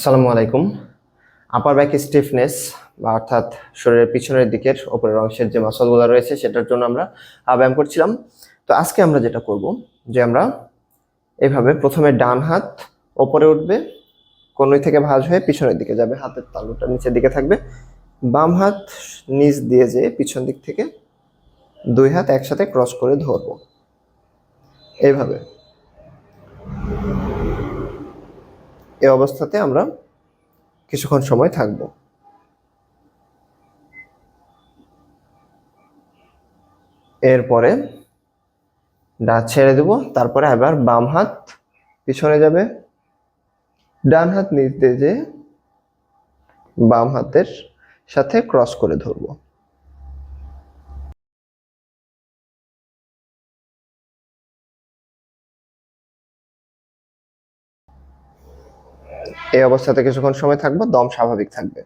আসসালামু আলাইকুম। আপার back stiffness বা অর্থাৎ শরীরের পিছনের দিকের ওপরের অংশের যে মাসলগুলো রয়েছে সেটার জন্য আমরা ব্যায়াম করছিলাম। তো আজকে আমরা যেটা করব যে আমরা এভাবে প্রথমে ডান হাত ওপরে উঠবে, কনুই থেকে ভাঁজ হয়ে পিছনের দিকে যাবে, হাতের তালুটা নিচের দিকে থাকবে। বাম হাত নিচ দিয়ে যে পিছন দিক থেকে দুই হাত একসাথে ক্রস করে ধরবো। এইভাবে। এই অবস্থাতে আমরা কিছুক্ষণ সময় থাকব। এরপরে ডান ছেড়ে দেব, তারপরে আবার বাম হাত পিছনে যাবে। ডান হাত নিচ দিয়ে বাম হাতের সাথে ক্রস করে ধরবো। এই অবস্থাতে কিছুক্ষণ সময় থাকব দম স্বাভাবিক থাকবে।